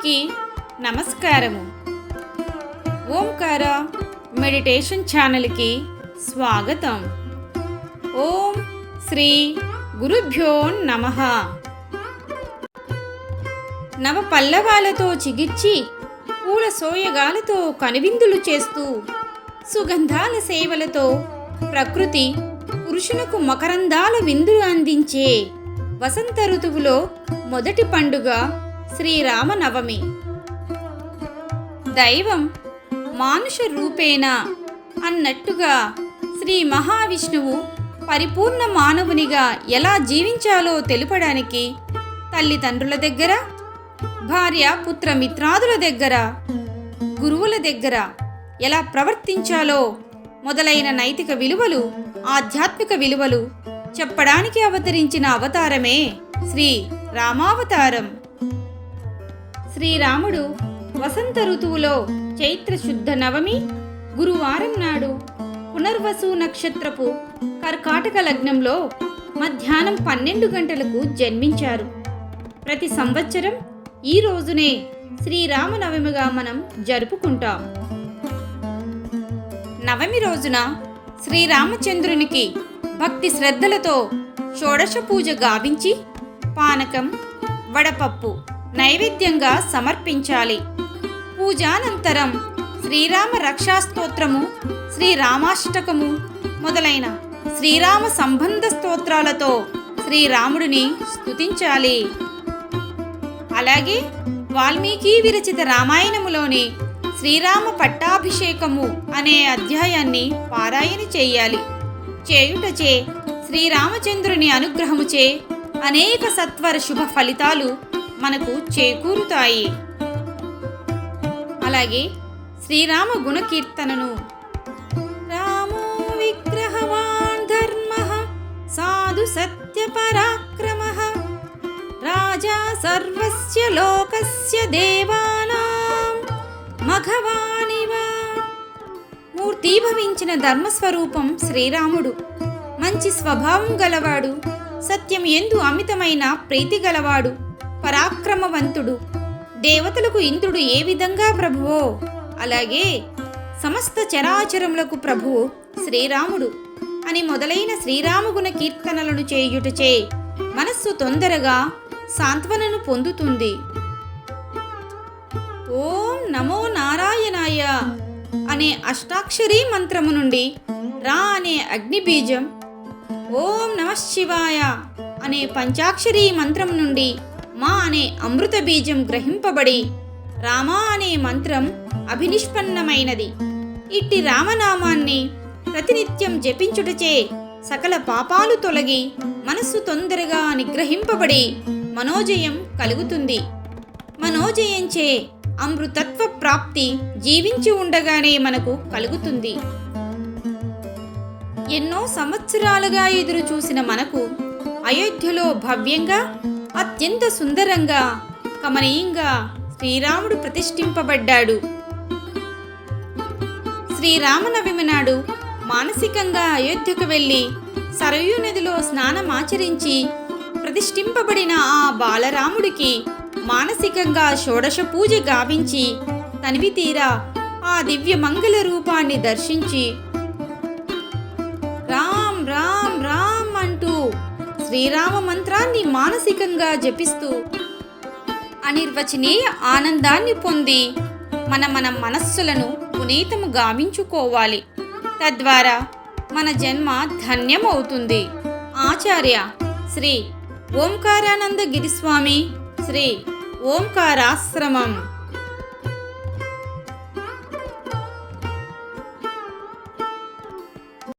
అందరికీ నమస్కారము. ఓంకార మెడిటేషన్ ఛానల్కి స్వాగతం. ఓం శ్రీ గురుభ్యో నమ. నవ పల్లవాలతో చిగిర్చి పూల సోయగాలతో కనువిందులు చేస్తూ సుగంధాల సేవలతో ప్రకృతి పురుషులకు మకరందాల విందులు అందించే వసంత ఋతువులో మొదటి పండుగ శ్రీరామనవమి. దైవం మానుష రూపేణ అన్నట్టుగా శ్రీ మహావిష్ణువు పరిపూర్ణ మానవునిగా ఎలా జీవించాలో తెలుపడానికి తల్లిదండ్రుల దగ్గర భార్య పుత్ర మిత్రాదుల దగ్గర గురువుల దగ్గర ఎలా ప్రవర్తించాలో మొదలైన నైతిక విలువలు ఆధ్యాత్మిక విలువలు చెప్పడానికి అవతరించిన అవతారమే శ్రీ రామావతారం. శ్రీరాముడు వసంత ఋతువులో చైత్ర శుద్ధ నవమి గురువారం నాడు పునర్వసు నక్షత్రపు కర్కాటక లగ్నంలో మధ్యాహ్నం పన్నెండు గంటలకు జన్మించారు. ప్రతి సంవత్సరం ఈ రోజునే శ్రీరామనవమిగా మనం జరుపుకుంటాం. నవమి రోజున శ్రీరామచంద్రునికి భక్తి శ్రద్ధలతో షోడశ పూజ గావించి పానకం వడపప్పు నైవేద్యంగా సమర్పించాలి. పూజానంతరం శ్రీరామ రక్షాస్తోత్రము శ్రీరామాష్టకము మొదలైన శ్రీరామ సంబంధ స్తోత్రాలతో శ్రీరాముడిని స్తుతించాలి. అలాగే వాల్మీకి విరచిత రామాయణములోని శ్రీరామ పట్టాభిషేకము అనే అధ్యాయాన్ని పారాయణ చేయాలి. చేయుటచే శ్రీరామచంద్రుని అనుగ్రహముచే అనేక సత్వర శుభ ఫలితాలు మనకు చేకూరుతాయి. అలాగే శ్రీరామ గుణకీర్తనను రామో విగ్రహవాన్ ధర్మ సాధు సత్య పరాక్రమ రాజా సర్వస్య లోకస్య దేవానాం మఘవానివా. మూర్తీభవించిన ధర్మస్వరూపం శ్రీరాముడు. మంచి స్వభావం గలవాడు సత్యం ఎందు అమితమైన ప్రీతి గలవాడు. పరాక్రమవంతుడు. దేవతలకు ఇంద్రుడు ఏ విధంగా ప్రభువో అలాగే సమస్త చరాచరములకు ప్రభువు శ్రీరాముడు అని మొదలైన శ్రీరామగుణ కీర్తనలను చేయుటచే మనస్సు తొందరగా సాంత్వనను పొందుతుంది. ఓం నమో నారాయణాయ అనే అష్టాక్షరీ మంత్రము నుండి రా అనే అగ్ని బీజం ఓం నమ శివాయ అనే పంచాక్షరీ మంత్రం నుండి మా అనే అమృత బీజం గ్రహింపబడి రామా అనే మంత్రం అభినిష్పన్నమైనది. ఇట్టి రామనామాన్ని ప్రతినిత్యం జపించుటచే సకల పాపాలు తొలగి మనస్సు తొందరగా నిగ్రహింపబడి మనోజయం కలుగుతుంది. మనోజయంచే అమృతత్వ ప్రాప్తి జీవించి ఉండగానే మనకు కలుగుతుంది. ఎన్నో సంవత్సరాలుగా ఎదురు చూసిన మనకు అయోధ్యలో భవ్యంగా అత్యంత సుందరంగా కమనీయంగా శ్రీరాముడు ప్రతిష్ఠింపబడ్డాడు. శ్రీరామనవమి నాడు మానసికంగా అయోధ్యకు వెళ్ళి సరయూ నదిలో స్నానమాచరించి ప్రతిష్ఠింపబడిన ఆ బాలరాముడికి మానసికంగా షోడశ పూజ గావించి తనివి తీరా ఆ దివ్య మంగళ రూపాన్ని దర్శించి శ్రీరామ మంత్రాన్ని మానసికంగా జపిస్తూ అనిర్వచనీయ ఆనందాన్ని పొంది మన మన మనస్సులను పునీతము గావించుకోవాలి. తద్వారా మన జన్మ ధన్యమవుతుంది. ఆచార్య శ్రీ ఓంకారానంద గిరిస్వామి శ్రీ ఓంకారాశ్రమం.